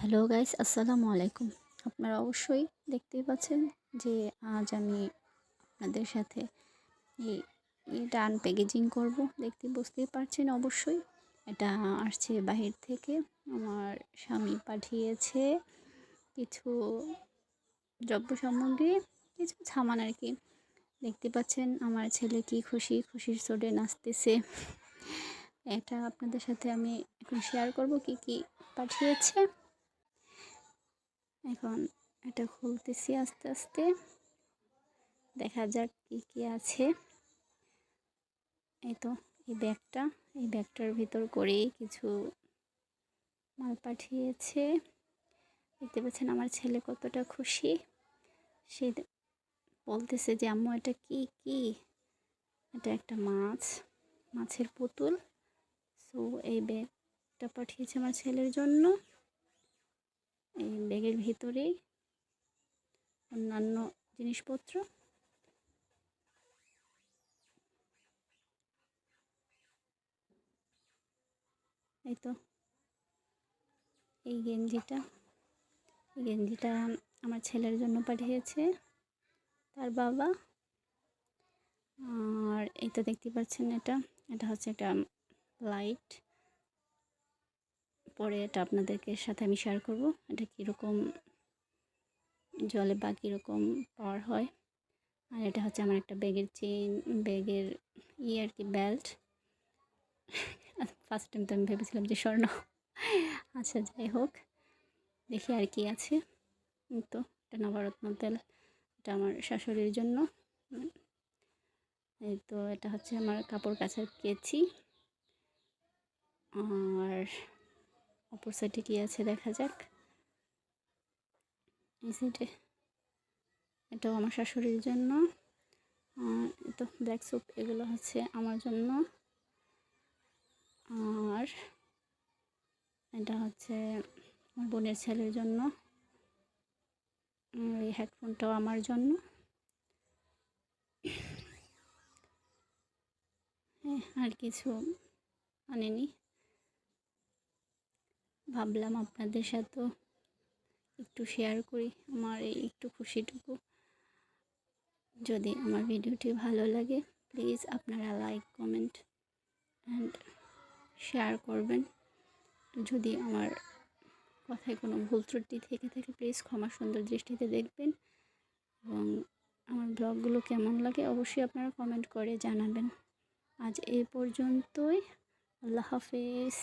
Hello guys, আসসালামু আলাইকুম। আপনারা অবশ্যই দেখতেই পাচ্ছেন যে আজ আমি আপনাদের সাথে এই এটা আনপ্যাকেজিং করব। দেখতে বুঝতেই পারছেন অবশ্যই। এটা আসছে বাহির থেকে। আমার স্বামী পাঠিয়েছে কিছু দ্রব্য সামগ্রী কিছু সামান আর কি। দেখতে পাচ্ছেন আমার ছেলে কি খুশি, খুশির চোটে নাচতেছে। এটা আপনাদের সাথে আমি এখন শেয়ার করব, কি কি পাঠিয়েছে। এখন এটা খুলতেছি আস্তে আস্তে। দেখা যাক কি কি আছে। এই তো, এই ব্যাগটা, এই ব্যাগটার ভিতর করেই কিছু মাল পাঠিয়েছে। দেখতে পাচ্ছেন আমার ছেলে কতটা খুশি। সে বলতেছে যে, আম্মু, এটা কি কি? এটা একটা মাছ, মাছের পুতুল। সো এই ব্যাগটা পাঠিয়েছে আমার ছেলের জন্য। এই ব্যাগের ভিতরেই অন্যান্য জিনিসপত্র। এই তো, এই গেঞ্জিটা এই গেঞ্জিটা আমার ছেলের জন্য পাঠিয়েছে, তার বাবা। আর এই তো দেখতে পাচ্ছেন এটা এটা হচ্ছে একটা লাইট পরে এটা আপনাদেরকে সাথে আমি শেয়ার করব। এটা কীরকম জলে বা কীরকম পাওয়ার হয়। আর এটা হচ্ছে আমার একটা ব্যাগের চেন ব্যাগের ই আর কি বেল্ট ফার্স্ট টাইম তো আমি ভেবেছিলাম যে স্বর্ণ। আচ্ছা যাই হোক, দেখি আর কি আছে। তো, এটা নবরত্ন তেল, এটা আমার শাশুড়ির জন্য। এই তো, এটা হচ্ছে আমার কাপড় কাচার কেচি। আর অপর সাইডে কী আছে, দেখা যাক। এই সাইডে এটাও আমার শাশুড়ির জন্য। তো ব্ল্যাক স্যুপ এগুলো হচ্ছে আমার জন্য। আর এটা হচ্ছে আমার বোনের ছেলের জন্য। এই হেডফোনটাও আমার জন্য। হ্যাঁ আর কিছু আনেনি। ভাবলাম আপনাদের সাথেও একটু শেয়ার করি আমার এই একটু খুশিটুকু। যদি আমার ভিডিওটি ভালো লাগে প্লিজ আপনারা লাইক কমেন্ট অ্যান্ড শেয়ার করবেন। যদি আমার কথায় কোনো ভুল ত্রুটি থেকে থাকে প্লিজ ক্ষমা সুন্দর দৃষ্টিতে দেখবেন এবং আমার ব্লগগুলো কেমন লাগে অবশ্যই আপনারা কমেন্ট করে জানাবেন। আজ এই পর্যন্তই, আল্লাহ হাফেজ।